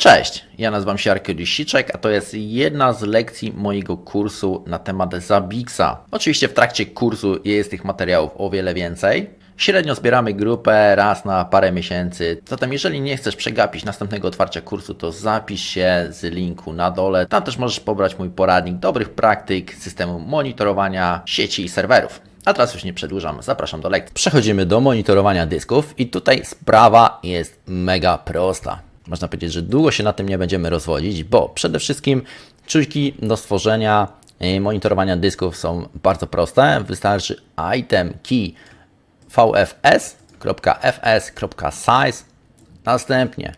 Cześć, ja nazywam się Arkadiusz Siczek, a to jest jedna z lekcji mojego kursu na temat Zabixa. Oczywiście w trakcie kursu jest tych materiałów o wiele więcej. Średnio zbieramy grupę raz na parę miesięcy. Zatem jeżeli nie chcesz przegapić następnego otwarcia kursu, to zapisz się z linku na dole. Tam też możesz pobrać mój poradnik dobrych praktyk systemu monitorowania sieci i serwerów. A teraz już nie przedłużam, zapraszam do lekcji. Przechodzimy do monitorowania dysków i tutaj sprawa jest mega prosta. Można powiedzieć, że długo się na tym nie będziemy rozwodzić, bo przede wszystkim czujki do stworzenia monitorowania dysków są bardzo proste. Wystarczy item key vfs.fs.size. Następnie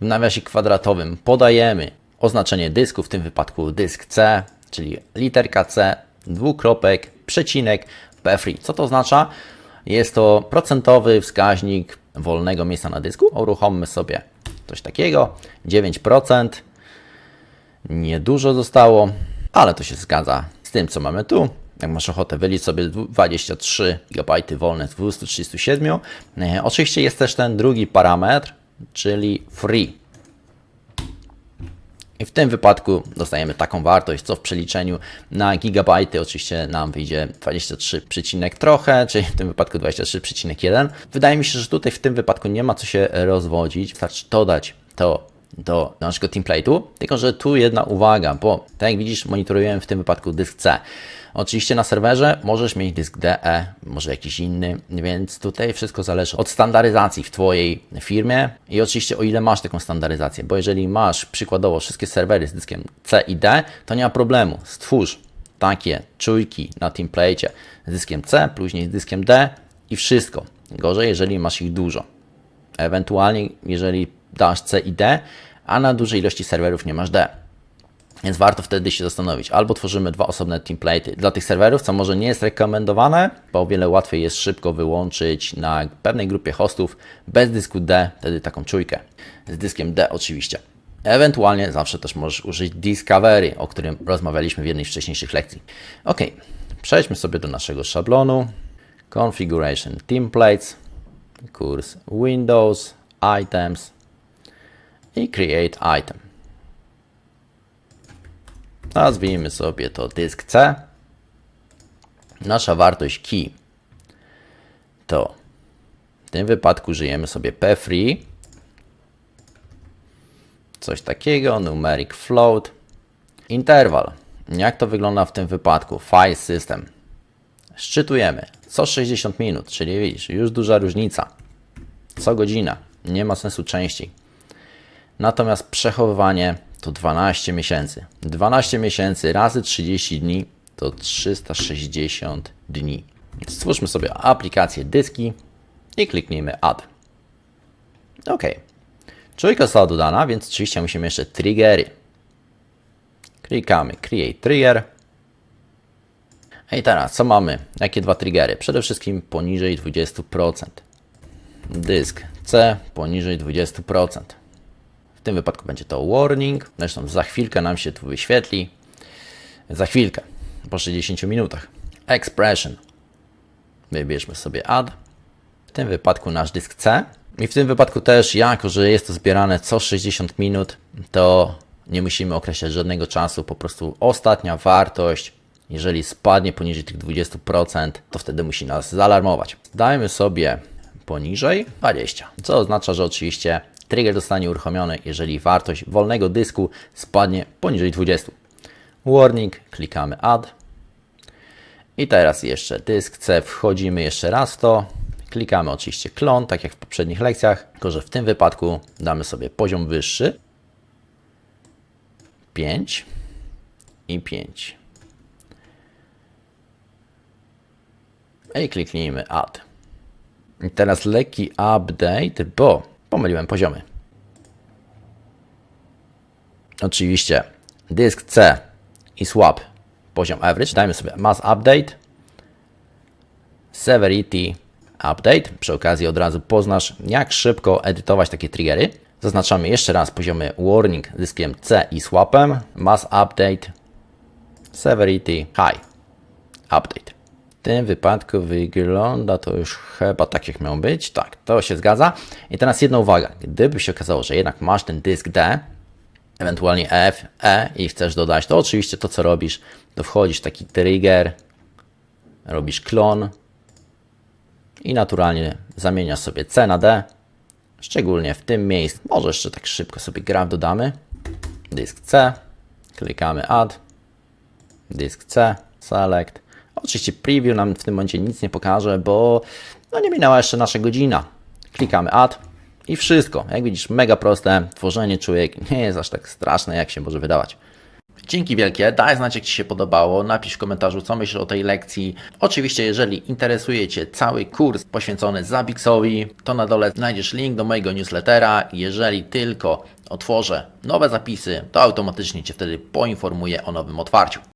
w nawiasie kwadratowym podajemy oznaczenie dysku, w tym wypadku dysk C, czyli literka C, dwukropek, przecinek, pfree. Co to oznacza? Jest to procentowy wskaźnik wolnego miejsca na dysku. Uruchommy sobie coś takiego, 9%. Niedużo zostało, ale to się zgadza z tym, co mamy tu. Jak masz ochotę, wylicz sobie 23 GB wolne z 237. E, Oczywiście jest też ten drugi parametr, czyli free. I w tym wypadku dostajemy taką wartość, co w przeliczeniu na gigabajty oczywiście nam wyjdzie 23, przecinek trochę, czyli w tym wypadku 23,1. Wydaje mi się, że tutaj w tym wypadku nie ma co się rozwodzić. Wystarczy dodać to do naszego template'u, tylko że tu jedna uwaga, bo tak jak widzisz monitorujemy w tym wypadku dysk C. Oczywiście na serwerze możesz mieć dysk DE, może jakiś inny, więc tutaj wszystko zależy od standaryzacji w Twojej firmie i oczywiście o ile masz taką standaryzację, bo jeżeli masz przykładowo wszystkie serwery z dyskiem C i D, to nie ma problemu, stwórz takie czujki na template z dyskiem C, później z dyskiem D i wszystko. Gorzej, jeżeli masz ich dużo. Ewentualnie, jeżeli dasz C i D, a na dużej ilości serwerów nie masz D. Więc warto wtedy się zastanowić. Albo tworzymy dwa osobne template'y dla tych serwerów, co może nie jest rekomendowane, bo o wiele łatwiej jest szybko wyłączyć na pewnej grupie hostów bez dysku D, wtedy taką czujkę. Z dyskiem D oczywiście. Ewentualnie zawsze też możesz użyć Discovery, o którym rozmawialiśmy w jednej z wcześniejszych lekcji. Ok, przejdźmy sobie do naszego szablonu. Configuration Templates, kurs Windows, Items i Create Item. Nazwijmy sobie to dysk C. Nasza wartość key to w tym wypadku żyjemy sobie pfree. Coś takiego, numeric float. Interval. Jak to wygląda w tym wypadku? File system. Szczytujemy co 60 minut, czyli widzisz, już duża różnica. Co godzina. Nie ma sensu częściej. Natomiast przechowywanie to 12 miesięcy. 12 miesięcy razy 30 dni to 360 dni. Stwórzmy sobie aplikację dyski i kliknijmy Add. OK. Czujka została dodana, więc oczywiście musimy jeszcze triggery. Klikamy Create Trigger. I teraz co mamy? Jakie dwa triggery? Przede wszystkim poniżej 20%. Dysk C poniżej 20%. W tym wypadku będzie to warning. Zresztą za chwilkę nam się tu wyświetli. Za chwilkę, po 60 minutach. Expression. Wybierzmy sobie add. W tym wypadku nasz dysk C. I w tym wypadku też, jako że jest to zbierane co 60 minut, to nie musimy określać żadnego czasu. Po prostu ostatnia wartość, jeżeli spadnie poniżej tych 20%, to wtedy musi nas zaalarmować. Dajmy sobie poniżej 20, co oznacza, że oczywiście Trigger zostanie uruchomiony, jeżeli wartość wolnego dysku spadnie poniżej 20. Warning, klikamy Add. I teraz jeszcze dysk C, wchodzimy jeszcze raz w to. Klikamy oczywiście klon, tak jak w poprzednich lekcjach, tylko że w tym wypadku damy sobie poziom wyższy. 5 i 5. I kliknijmy Add. I teraz lekki update, bo pomyliłem poziomy. Oczywiście dysk C i swap poziom average. Dajmy sobie mass update, severity update. Przy okazji od razu poznasz, jak szybko edytować takie triggery. Zaznaczamy jeszcze raz poziomy warning dyskiem C i swapem, mass update, severity high update. Tym wypadku wygląda to już chyba tak jak miał być. Tak, to się zgadza. I teraz jedna uwaga. Gdyby się okazało, że jednak masz ten dysk D, ewentualnie F, E i chcesz dodać, to oczywiście to co robisz, to wchodzisz w taki trigger, robisz klon i naturalnie zamieniasz sobie C na D, szczególnie w tym miejscu. Może jeszcze tak szybko sobie graf dodamy. Dysk C, klikamy Add, dysk C, Select. Oczywiście preview nam w tym momencie nic nie pokaże, bo no nie minęła jeszcze nasza godzina. Klikamy Add i wszystko. Jak widzisz, mega proste. Tworzenie człowiek nie jest aż tak straszne, jak się może wydawać. Dzięki wielkie, daj znać jak Ci się podobało, napisz w komentarzu co myślisz o tej lekcji. Oczywiście jeżeli interesuje Cię cały kurs poświęcony Zabixowi, to na dole znajdziesz link do mojego newslettera. Jeżeli tylko otworzę nowe zapisy, to automatycznie Cię wtedy poinformuję o nowym otwarciu.